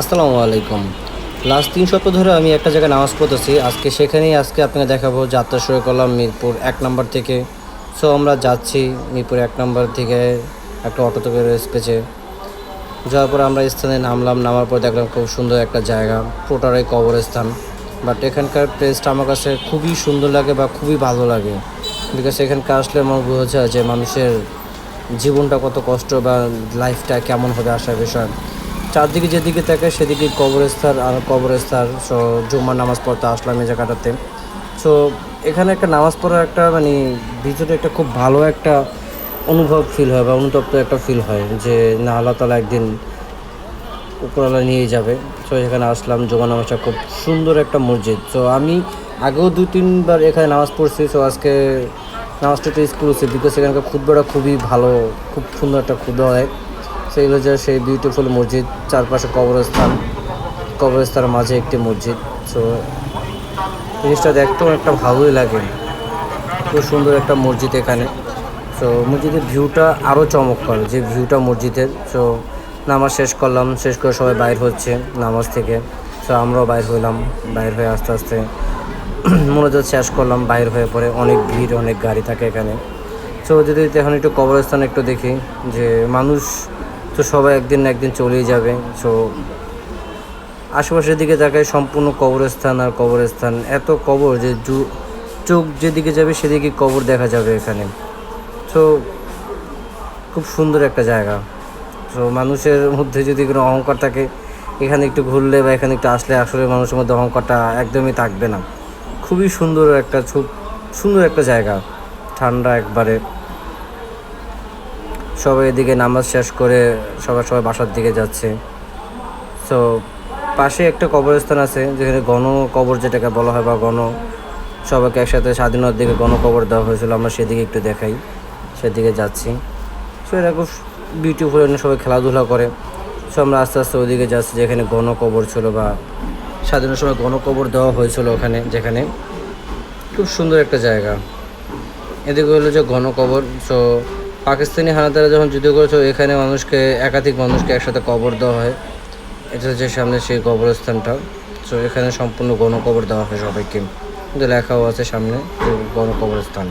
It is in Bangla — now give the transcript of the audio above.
আসসালামু আলাইকুম। লাস্ট তিন সপ্তাহ ধরে আমি একটা জায়গায় নামাজ পড়তেছি। আজকে সেখানেই আজকে আপনাকে দেখাবো যাত্রা শুরু করলাম মিরপুর এক নম্বর থেকে। সো আমরা যাচ্ছি মিরপুর এক নম্বর থেকে একটা অটোতে করে স্পেচে যাওয়ার পর আমরা স্থানে নামলাম, নামার পর দেখলাম খুব সুন্দর একটা জায়গা পুরোটাই কবরস্থান। বাট এখানকার প্লেসটা আমার কাছে খুবই সুন্দর লাগে বা খুবই ভালো লাগে। বিকজ এখানকার আসলে আমার বোঝা যে মানুষের জীবনটা কত কষ্ট বা লাইফটা কেমন হবে আসার বিষয়। চারদিকে যেদিকে থাকে সেদিকে কবরস্থান আর কবরস্থান সো জুম্মার নামাজ পড়তে আসলাম এই জায়গাটাতে। সো এখানে একটা নামাজ পড়ার একটা মানে ভিতরে একটা খুব ভালো একটা অনুভব ফিল হয় বা অনুতপ্ত একটা ফিল হয় যে না, আল্লাহ তালা একদিন উপরওয়ালা নিয়ে যাবে। সো এখানে আসলাম জমা নামাজটা খুব সুন্দর একটা মসজিদ। তো আমি আগেও দু তিনবার এখানে নামাজ পড়ছি। সো আজকে নামাজটা একটু এক্সক্লুসিভ বিকজ এখানকার খুদ্বাটা খুবই ভালো, খুব সুন্দর একটা খুদ্া হয়। সেই হলো যে সেই বিউটিফুল মসজিদ, চারপাশে কবরস্থান কবরস্থানের মাঝে একটি মসজিদ। সো জিনিসটা দেখতেও একটা ভালোই লাগে। খুব সুন্দর একটা মসজিদ এখানে। সো মসজিদের ভিউটা আরও চমৎকার, যে ভিউটা মসজিদের। সো নামাজ শেষ করলাম, শেষ করে সবাই বাইর হচ্ছে নামাজ থেকে। সো আমরাও বাইর হইলাম, বাইর হয়ে আস্তে আস্তে মনোযোগ শেষ করলাম, বাইর হয়ে পরে অনেক ভিড়, অনেক গাড়ি থাকে এখানে। সো যদি এখন একটু কবরস্থান একটু দেখি, যে মানুষ তো সবাই একদিন না একদিন চলেই যাবে। সো আশেপাশের দিকে তাকায় সম্পূর্ণ কবরস্থান আর কবরস্থান। এত কবর যে চোখ যেদিকে যাবে সেদিকে কবর দেখা যাবে এখানে। তো খুব সুন্দর একটা জায়গা। তো মানুষের মধ্যে যদি কোনো অহংকার থাকে, এখানে একটু ঘুরলে বা এখানে একটু আসলে আসলে মানুষের মধ্যে অহংকারটা একদমই থাকবে না। খুবই সুন্দর একটা সুন্দর একটা জায়গা। ঠান্ডা একবারে। সবাই এদিকে নামাজ শেষ করে সবার সবাই বাসার দিকে যাচ্ছে। তো পাশে একটা কবরস্থান আছে, যেখানে গণ কবর যেটাকে বলা হয় বা গণ সবাইকে একসাথে স্বাধীনতার দিকে গণ কবর দেওয়া হয়েছিল, আমরা সেদিকে একটু দেখাই, সেদিকে যাচ্ছি। সো এটা খুব বিউটিফুল সবাই খেলাধুলা করে। সো আমরা আস্তে আস্তে ওদিকে যাচ্ছি, যেখানে গণ কবর ছিল বা স্বাধীনতার সময় গণ কবর দেওয়া হয়েছিল ওখানে, যেখানে খুব সুন্দর একটা জায়গা। এদিকে হলো যে গণকবর সো পাকিস্তানি হানাদারা যখন যুদ্ধ করেছে, এখানে মানুষকে, একাধিক মানুষকে একসাথে কবর দেওয়া হয়। এটা হচ্ছে সামনে সেই কবরস্থানটা। সো এখানে সম্পূর্ণ গণকবর দেওয়া হয় সবাইকে। কিন্তু লেখাও আছে সামনে গণকবরস্থান।